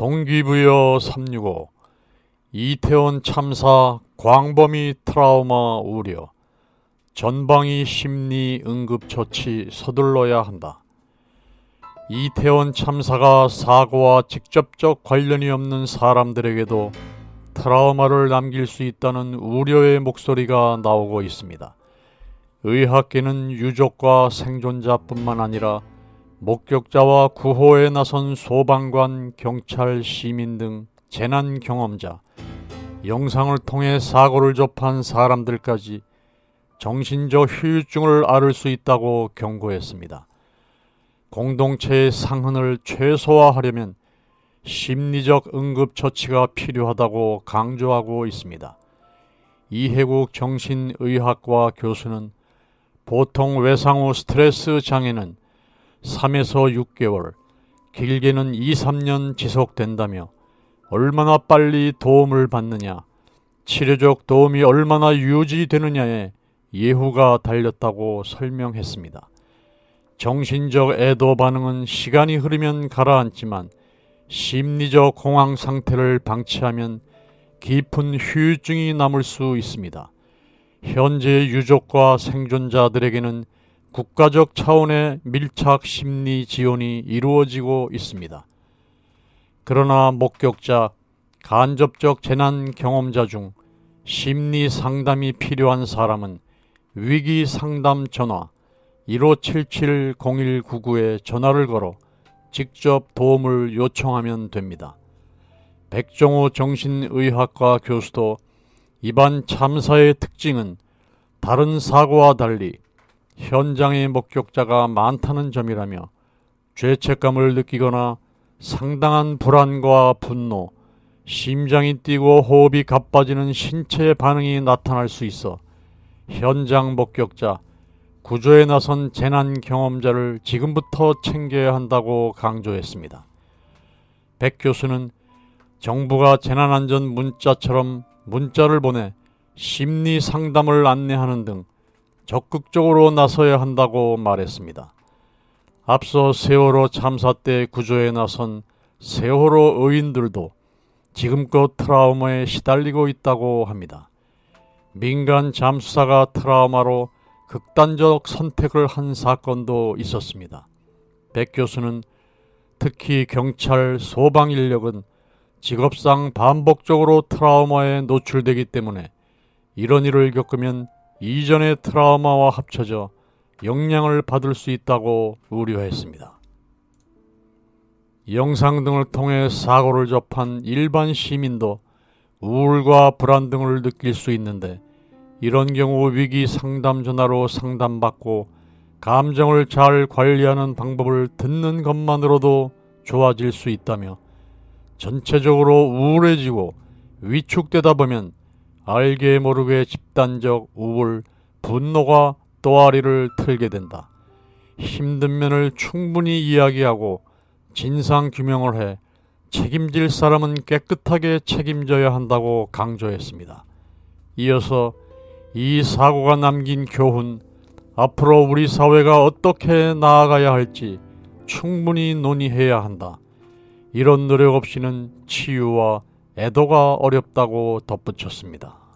동기부여 365 이태원 참사 광범위 트라우마 우려 전방위 심리 응급 처치 서둘러야 한다. 이태원 참사가 사고와 직접적 관련이 없는 사람들에게도 트라우마를 남길 수 있다는 우려의 목소리가 나오고 있습니다. 의학계는 유족과 생존자뿐만 아니라 목격자와 구호에 나선 소방관, 경찰, 시민 등 재난 경험자, 영상을 통해 사고를 접한 사람들까지 정신적 후유증을 앓을 수 있다고 경고했습니다. 공동체의 상흔을 최소화하려면 심리적 응급처치가 필요하다고 강조하고 있습니다. 이해국 정신의학과 교수는 보통 외상 후 스트레스 장애는 3에서 6개월, 길게는 2, 3년 지속된다며 얼마나 빨리 도움을 받느냐, 치료적 도움이 얼마나 유지되느냐에 예후가 달렸다고 설명했습니다. 정신적 애도 반응은 시간이 흐르면 가라앉지만 심리적 공황 상태를 방치하면 깊은 후유증이 남을 수 있습니다. 현재 유족과 생존자들에게는 국가적 차원의 밀착 심리 지원이 이루어지고 있습니다. 그러나 목격자, 간접적 재난 경험자 중 심리 상담이 필요한 사람은 위기 상담 전화 1577-0199에 전화를 걸어 직접 도움을 요청하면 됩니다. 백종호 정신의학과 교수도 이번 참사의 특징은 다른 사고와 달리 현장의 목격자가 많다는 점이라며 죄책감을 느끼거나 상당한 불안과 분노, 심장이 뛰고 호흡이 가빠지는 신체 반응이 나타날 수 있어 현장 목격자, 구조에 나선 재난 경험자를 지금부터 챙겨야 한다고 강조했습니다. 백 교수는 정부가 재난안전 문자처럼 문자를 보내 심리 상담을 안내하는 등 적극적으로 나서야 한다고 말했습니다. 앞서 세월호 참사 때 구조에 나선 세월호 의인들도 지금껏 트라우마에 시달리고 있다고 합니다. 민간 잠수사가 트라우마로 극단적 선택을 한 사건도 있었습니다. 백 교수는 특히 경찰, 소방 인력은 직업상 반복적으로 트라우마에 노출되기 때문에 이런 일을 겪으면 이전의 트라우마와 합쳐져 영향을 받을 수 있다고 우려했습니다. 영상 등을 통해 사고를 접한 일반 시민도 우울과 불안 등을 느낄 수 있는데 이런 경우 위기 상담 전화로 상담받고 감정을 잘 관리하는 방법을 듣는 것만으로도 좋아질 수 있다며 전체적으로 우울해지고 위축되다 보면 알게 모르게 집단적 우울, 분노가 또아리를 틀게 된다. 힘든 면을 충분히 이야기하고 진상 규명을 해 책임질 사람은 깨끗하게 책임져야 한다고 강조했습니다. 이어서 이 사고가 남긴 교훈, 앞으로 우리 사회가 어떻게 나아가야 할지 충분히 논의해야 한다. 이런 노력 없이는 치유와 애도가 어렵다고 덧붙였습니다.